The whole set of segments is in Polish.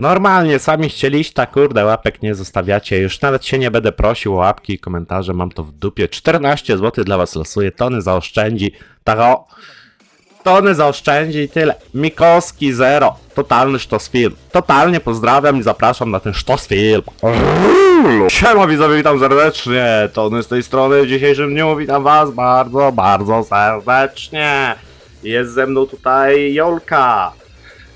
Normalnie, sami chcieliście, tak kurde, łapek nie zostawiacie. Już nawet się nie będę prosił o łapki i komentarze, mam to w dupie. 14 zł dla was losuję, tony zaoszczędzi. Tak o, tony zaoszczędzi i tyle. Mikoski zero, totalny sztosfilm. Totalnie pozdrawiam i zapraszam na ten sztosfilm. Siema widzowie, witam serdecznie. Tony z tej strony w dzisiejszym dniu. Witam was bardzo, bardzo serdecznie. Jest ze mną tutaj Jolka.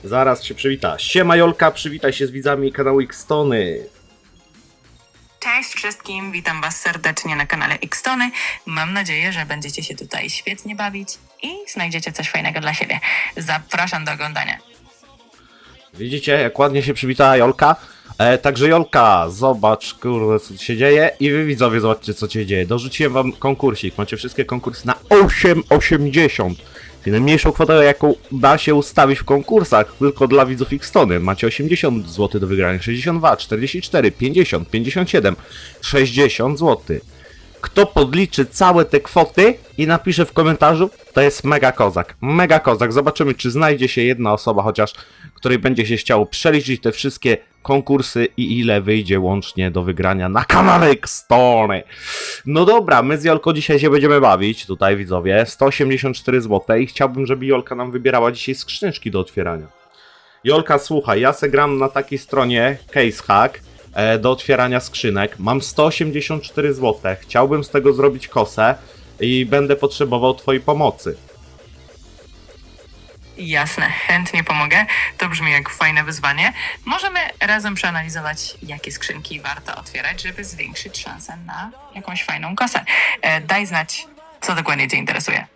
Zaraz się przywita. Siema Jolka, przywitaj się z widzami kanału Xtony. Cześć wszystkim, witam Was serdecznie na kanale Xtony. Mam nadzieję, że będziecie się tutaj świetnie bawić i znajdziecie coś fajnego dla siebie. Zapraszam do oglądania. Widzicie, jak ładnie się przywitała Jolka? E, także Jolka, zobacz, kurde, co tu się dzieje i wy widzowie, zobaczcie, co się dzieje. Dorzuciłem wam konkursik, macie wszystkie konkursy na 8,80. Czyli najmniejszą kwotę, jaką da się ustawić w konkursach, tylko dla widzów Xtony. Macie 80 zł do wygrania, 62, 44, 50, 57, 60 zł. Kto podliczy całe te kwoty i napisze w komentarzu, to jest mega kozak. Mega kozak. Zobaczymy, czy znajdzie się jedna osoba chociaż, której będzie się chciało przeliczyć te wszystkie konkursy i ile wyjdzie łącznie do wygrania na kanale Xtony. No dobra, my z Jolką dzisiaj się będziemy bawić, tutaj widzowie, 184 zł i chciałbym, żeby Jolka nam wybierała dzisiaj skrzyneczki do otwierania. Jolka, słuchaj, ja se gram na takiej stronie Casehack e, do otwierania skrzynek. Mam 184 zł. Chciałbym z tego zrobić kosę i będę potrzebował Twojej pomocy. Jasne, chętnie pomogę. To brzmi jak fajne wyzwanie. Możemy razem przeanalizować, jakie skrzynki warto otwierać, żeby zwiększyć szansę na jakąś fajną kosę. E, daj znać, co dokładnie Cię interesuje.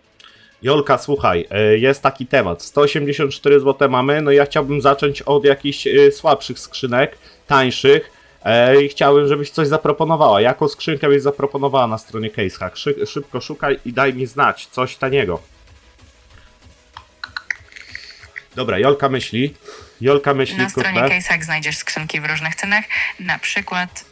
Jolka, słuchaj, e, jest taki temat. 184 zł mamy, no ja chciałbym zacząć od jakichś e, słabszych skrzynek, tańszych. e, I chciałbym, żebyś coś zaproponowała. Jaką skrzynkę byś zaproponowała na stronie Casehack? Szy szybko szukaj i daj mi znać coś taniego. Dobra, Jolka myśli. Jolka myśli, Na stronie kurde. Znajdziesz skrzynki w różnych cenach. Na przykład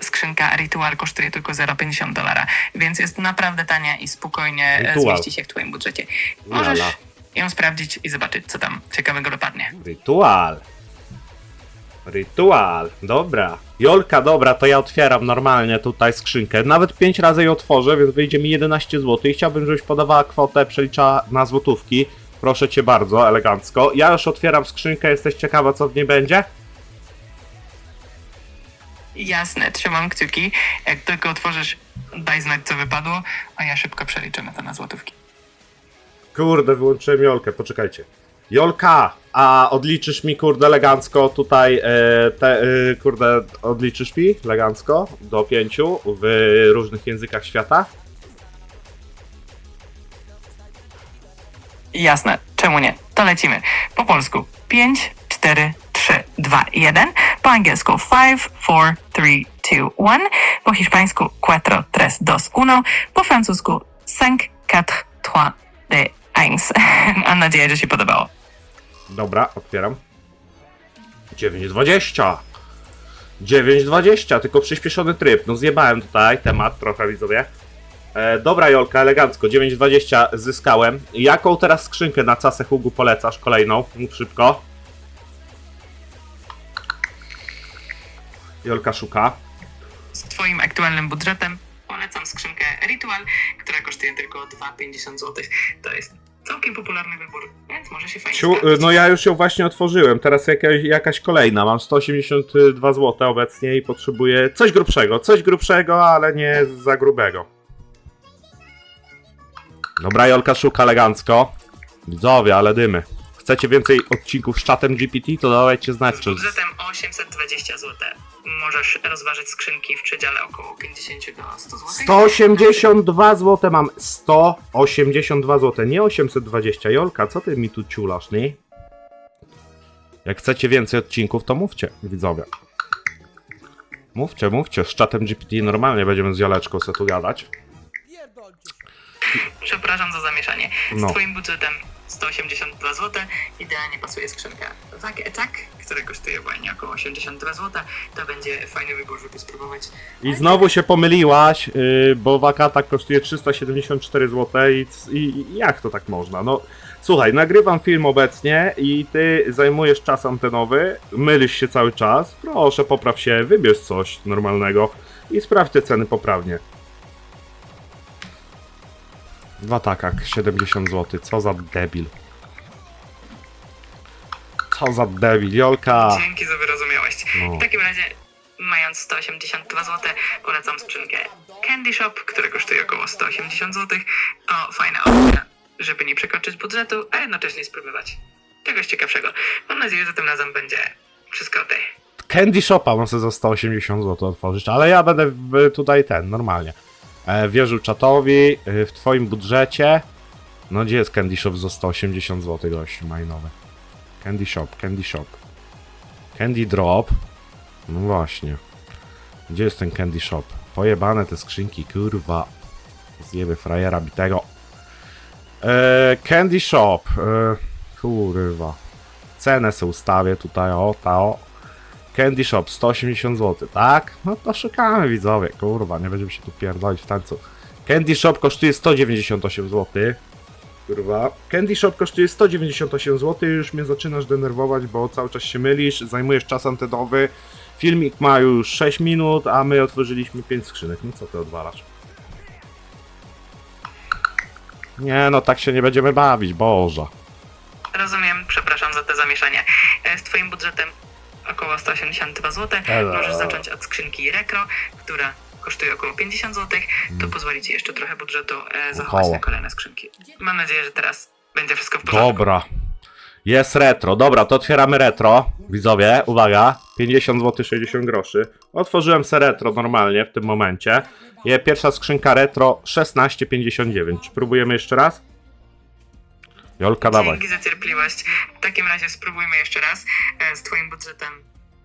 skrzynka Ritual kosztuje tylko 0,50 dolara, więc jest naprawdę tania i spokojnie e, Ritual. zmieści się w Twoim budżecie. Możesz Lala. ją sprawdzić i zobaczyć, co tam ciekawego dopadnie. Rytual. Rytual, dobra. Jolka, dobra, to ja otwieram normalnie tutaj skrzynkę. Nawet 5 razy ją otworzę, więc wyjdzie mi 11 zł. I chciałbym, żebyś podawała kwotę, przeliczała na złotówki. Proszę cię bardzo, elegancko. Ja już otwieram skrzynkę, jesteś ciekawa, co w niej będzie? Jasne, trzymam kciuki. Jak tylko otworzysz, daj znać, co wypadło, a ja szybko przeliczymy to na złotówki. Kurde, wyłączyłem Jolkę, poczekajcie. Jolka, a odliczysz mi, kurde, elegancko tutaj, e, te, e, kurde, odliczysz mi elegancko do pięciu w różnych językach świata? Jasne, czemu nie? To lecimy. Po polsku 5, 4, 3, 2, 1. Po angielsku 5, 4, 3, 2, 1. Po hiszpańsku 4, 3, 2, 1. Po francusku 5, 4, 3, 2, 1. Mam nadzieję, że się podobało. Dobra, otwieram. 9.20. 9.20, tylko przyspieszony tryb. No zjebałem tutaj temat trochę, widzowie. E, dobra, Jolka, elegancko. 9.20 zyskałem. Jaką teraz skrzynkę na casę Hugu polecasz? Kolejną? Mów szybko. Jolka szuka. Z Twoim aktualnym budżetem polecam skrzynkę Ritual, która kosztuje tylko 2,50 zł. To jest całkiem popularny wybór, więc może się fajnie Ciu, sprawdzić. no ja już ją właśnie otworzyłem. Teraz jakaś, jakaś kolejna. Mam 182 zł obecnie i potrzebuję coś grubszego. Coś grubszego, ale nie za grubego. Dobra, Jolka szuka elegancko. Widzowie, ale dymy. Chcecie więcej odcinków z czatem GPT? To dawajcie znać, Z czy... budżetem 820 zł możesz rozważyć skrzynki w przedziale około 50 do 100 zł. 182 zł mam. 182 zł, nie 820. Jolka, co ty mi tu ciulasz, nie? Jak chcecie więcej odcinków, to mówcie, widzowie. Mówcie, mówcie. Z czatem GPT normalnie będziemy z Joleczką sobie tu gadać. Przepraszam za zamieszanie. Z No. twoim budżetem 182 zł. Idealnie pasuje skrzynka Wag Attack, która kosztuje właśnie około 82 zł. To będzie fajny wybór, żeby spróbować. I znowu się pomyliłaś, yy, bo wakata kosztuje 374 zł i, c- i, i jak to tak można? No słuchaj, nagrywam film obecnie i ty zajmujesz czas antenowy, mylisz się cały czas. Proszę, popraw się, wybierz coś normalnego i sprawdź te ceny poprawnie. W atakach 70 zł, co za debil. Co za debil, Jolka! Dzięki za wyrozumiałość. No. W takim razie, mając 182 zł, polecam skrzynkę Candy Shop, która kosztuje około 180 zł. To fajna opcja, żeby nie przekroczyć budżetu, a jednocześnie spróbować czegoś ciekawszego. Mam nadzieję, że tym razem będzie wszystko ok. Candy Shopa muszę za 180 zł otworzyć, ale ja będę w, tutaj ten, normalnie. E, wierzył czatowi, e, w twoim budżecie. No gdzie jest Candy Shop za 180 zł, gościu, majnowy? Candy Shop, Candy Shop. Candy Drop. No właśnie. Gdzie jest ten Candy Shop? Pojebane te skrzynki, kurwa. Zjeby frajera bitego. E, candy Shop. E, kurwa. Cenę sobie ustawię tutaj, o, ta o. Candy Shop 180 zł, tak? No to szukamy widzowie, kurwa, nie będziemy się tu pierdolić w tańcu. Candy Shop kosztuje 198 zł. Kurwa. Candy Shop kosztuje 198 zł, już mnie zaczynasz denerwować, bo cały czas się mylisz, zajmujesz czas antenowy. Filmik ma już 6 minut, a my otworzyliśmy 5 skrzynek. No co ty odwalasz? Nie no, tak się nie będziemy bawić, Boże. Rozumiem, przepraszam za to zamieszanie. E, Z twoim budżetem około 182 zł Elo. możesz zacząć od skrzynki Recro, która kosztuje około 50 zł. To pozwoli ci jeszcze trochę budżetu e, zachować Mm. Na kolejne skrzynki. Mam nadzieję, że teraz będzie wszystko w porządku. Dobra. Jest retro. Dobra, to otwieramy retro. Widzowie, uwaga. 50 zł 60 groszy. Otworzyłem se retro normalnie w tym momencie. Je pierwsza skrzynka retro 16,59. Czy próbujemy jeszcze raz? Jolka, dawaj. Dzięki za cierpliwość. W takim razie spróbujmy jeszcze raz. E, Z twoim budżetem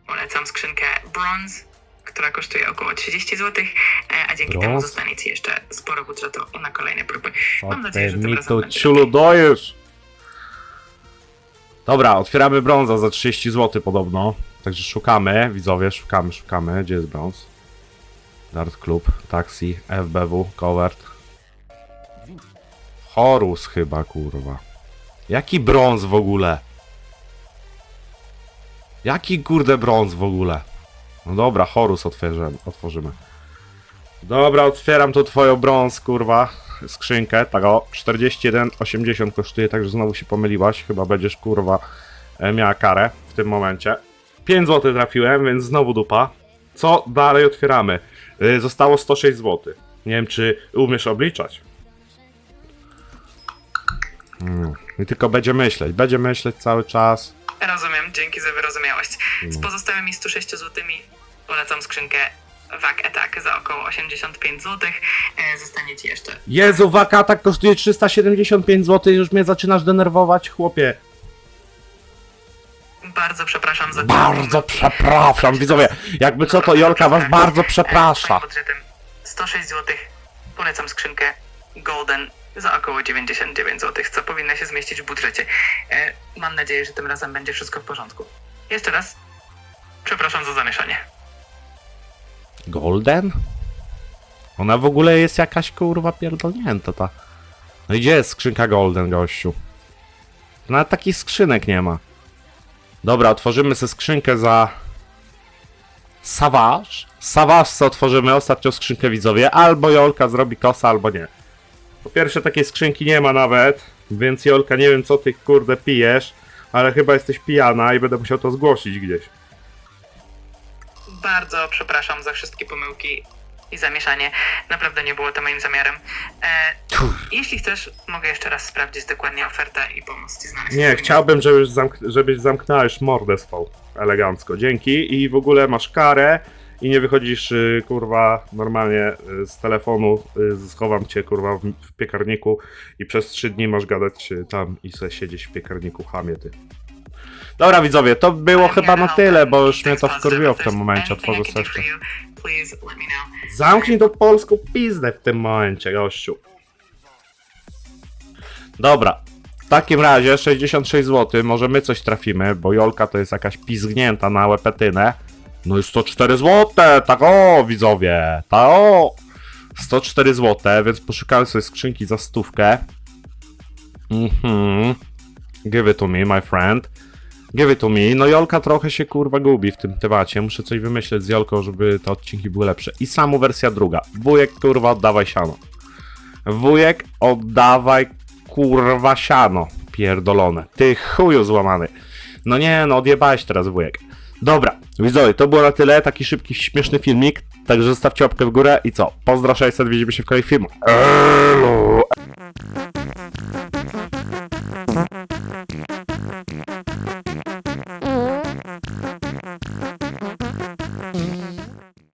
polecam skrzynkę Bronze, która kosztuje około 30 zł, a dzięki temu Bronze? zostanie ci jeszcze sporo budżetu na kolejne próby. Co Mam nadzieję, że ty mi będzie ciulu dojesz? Dobra, otwieramy brąza za 30 zł podobno. Także szukamy, widzowie, szukamy, szukamy. Gdzie jest brąz? Dart Club, Taxi, FBW, Covert. Horus chyba, kurwa. Jaki brąz w ogóle? Jaki kurde brąz w ogóle? No dobra, Horus otworzymy. Dobra, otwieram tu twoją brąz, kurwa, skrzynkę, tak o, 41,80 kosztuje, także znowu się pomyliłaś, chyba będziesz, kurwa, e, miała karę w tym momencie. 5 zł trafiłem, więc znowu dupa. Co dalej otwieramy? Y, Zostało 106 zł. Nie wiem, czy umiesz obliczać. Mm. I tylko będzie myśleć, będzie myśleć cały czas. Rozumiem, dzięki za wyrozumiałość. Z No. pozostałymi 106 zł polecam skrzynkę Wag Attack za około 85 zł. E, Zostanie ci jeszcze Jezu, wakata kosztuje 375 zł, już mnie zaczynasz denerwować, chłopie. bardzo przepraszam za Bardzo przepraszam, widzowie. Jakby co, to Jolka was bardzo przeprasza. E, z budżetem 106 zł polecam skrzynkę Golden za około 99 zł, co powinno się zmieścić w budżecie. E, Mam nadzieję, że tym razem będzie wszystko w porządku. Jeszcze raz przepraszam za zamieszanie. Golden? Ona w ogóle jest jakaś kurwa pierdolnięta ta. No i gdzie jest skrzynka Golden, gościu? Nawet takich skrzynek nie ma. Dobra, otworzymy sobie skrzynkę za... Savage. Savage co otworzymy, ostatnią skrzynkę widzowie. Albo Jolka zrobi kosa, albo nie. Po pierwsze takiej skrzynki nie ma nawet, więc Jolka nie wiem co ty kurde pijesz, ale chyba jesteś pijana i będę musiał to zgłosić gdzieś. Bardzo przepraszam za wszystkie pomyłki i zamieszanie. Naprawdę nie było to moim zamiarem. E, jeśli chcesz, mogę jeszcze raz sprawdzić dokładnie ofertę i pomóc ci znaleźć. Nie, chciałbym, żebyś, zamk- żebyś zamknęła już mordę swą. Elegancko, dzięki. I w ogóle masz karę i nie wychodzisz, y, kurwa, normalnie y, z telefonu. Y, schowam cię, kurwa, w, piekarniku i przez trzy dni masz gadać tam i sobie siedzieć w piekarniku, chamie ty. Dobra widzowie, to było chyba na tyle, bo już mnie to wkurwiło w tym momencie, otworzę know. Zamknij tą polską pizdę w tym momencie, gościu. Dobra. W takim razie 66 zł, może my coś trafimy, bo Jolka to jest jakaś pizgnięta na łepetynę. No i 104 zł, tak o widzowie, tak o! 104 zł, więc poszukałem sobie skrzynki za stówkę. Mhm. Give it to me, my friend. Give it to me. No Jolka trochę się kurwa gubi w tym temacie. Muszę coś wymyśleć z Jolką, żeby te odcinki były lepsze. I samo wersja druga. Wujek kurwa oddawaj siano. Wujek oddawaj kurwa siano. Pierdolone. Ty chuju złamany. No nie, no odjebałeś teraz wujek. Dobra, widzowie, to było na tyle. Taki szybki, śmieszny filmik. Także zostawcie łapkę w górę i co? Pozdra 600, widzimy się w kolejnym filmu.